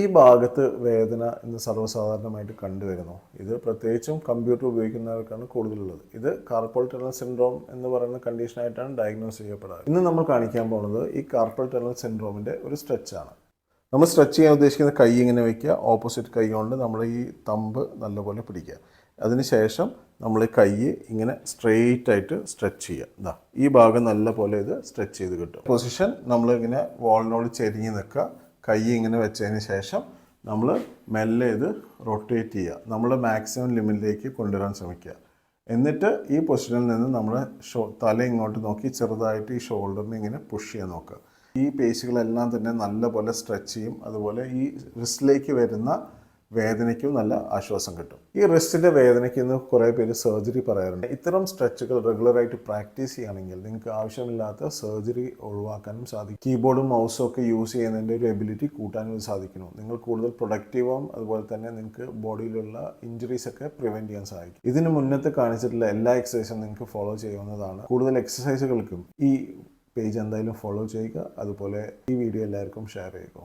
ഈ ഭാഗത്ത് വേദന ഇന്ന് സർവസാധാരണമായിട്ട് കണ്ടുവരുന്നു. ഇത് പ്രത്യേകിച്ചും കമ്പ്യൂട്ടർ ഉപയോഗിക്കുന്നവർക്കാണ് കൂടുതലുള്ളത്. ഇത് കാർപ്പൽ ടണൽ സിൻഡ്രോം എന്ന് പറയുന്ന കണ്ടീഷനായിട്ടാണ് ഡയഗ്നോസ് ചെയ്യപ്പെടാറ് ഇന്ന് നമ്മൾ കാണിക്കാൻ പോകുന്നത് ഈ കാർപ്പൽ ടണൽ സിൻഡ്രോമിന്റെ ഒരു സ്ട്രെച്ചാണ് നമ്മൾ സ്ട്രെച്ച് ചെയ്യാൻ ഉദ്ദേശിക്കുന്ന കൈ ഇങ്ങനെ വയ്ക്കുക ഓപ്പോസിറ്റ് കൈ കൊണ്ട് നമ്മൾ ഈ തമ്പ് നല്ലപോലെ പിടിക്കുക. അതിനുശേഷം നമ്മൾ കൈ ഇങ്ങനെ സ്ട്രെയിറ്റ് ആയിട്ട് സ്ട്രെച്ച് ചെയ്യുക. ഇതാ ഈ ഭാഗം നല്ലപോലെ ഇത് സ്ട്രെച്ച് ചെയ്ത് കിട്ടും. പൊസിഷൻ നമ്മൾ ഇങ്ങനെ വാളിനോട് ചെരിഞ്ഞ് നിൽക്കുക. കൈ ഇങ്ങനെ വെച്ചതിന് ശേഷം നമ്മൾ മെല്ലെ ഇത് റൊട്ടേറ്റ് ചെയ്യുക. നമ്മൾ മാക്സിമം ലിമിറ്റിലേക്ക് കൊണ്ടുവരാൻ ശ്രമിക്കുക. എന്നിട്ട് ഈ പൊസിഷനിൽ നിന്ന് നമ്മൾ ഷോ തല ഇങ്ങോട്ട് നോക്കി ചെറുതായിട്ട് ഈ ഷോൾഡറിനെ ഇങ്ങനെ പുഷ് ചെയ്യാൻ നോക്കുക. ഈ പേശികളെല്ലാം തന്നെ നല്ലപോലെ സ്ട്രെച്ച് ചെയ്യും. അതുപോലെ ഈ റിസ്റ്റിലേക്ക് വരുന്ന വേദനയ്ക്കും നല്ല ആശ്വാസം കിട്ടും. ഈ റിസ്റ്റിന്റെ വേദനയ്ക്ക് ഇന്ന് കുറേ പേര് സർജറി പറയാറുണ്ട്. ഇത്തരം സ്ട്രെച്ചുകൾ റെഗുലറായിട്ട് പ്രാക്ടീസ് ചെയ്യുകയാണെങ്കിൽ നിങ്ങൾക്ക് ആവശ്യമില്ലാത്ത സർജറി ഒഴിവാക്കാനും സാധിക്കും. കീബോർഡും മൗസും ഒക്കെ യൂസ് ചെയ്യുന്നതിന്റെ ഒരു എബിലിറ്റി കൂട്ടാനും സാധിക്കുന്നു. നിങ്ങൾ കൂടുതൽ പ്രൊഡക്റ്റീവും അതുപോലെ തന്നെ നിങ്ങൾക്ക് ബോഡിയിലുള്ള ഇഞ്ചുറീസ് ഒക്കെ പ്രിവെന്റ് ചെയ്യാൻ സാധിക്കും ഇതിന് മുന്നത്തെ കാണിച്ചിട്ടുള്ള എല്ലാ എക്സസൈസും നിങ്ങൾക്ക് ഫോളോ ചെയ്യാവുന്നതാണ്. കൂടുതൽ എക്സസൈസുകൾക്കും ഈ പേജ് എന്തായാലും ഫോളോ ചെയ്യുക. അതുപോലെ ഈ വീഡിയോ എല്ലാവർക്കും ഷെയർ ചെയ്യുക.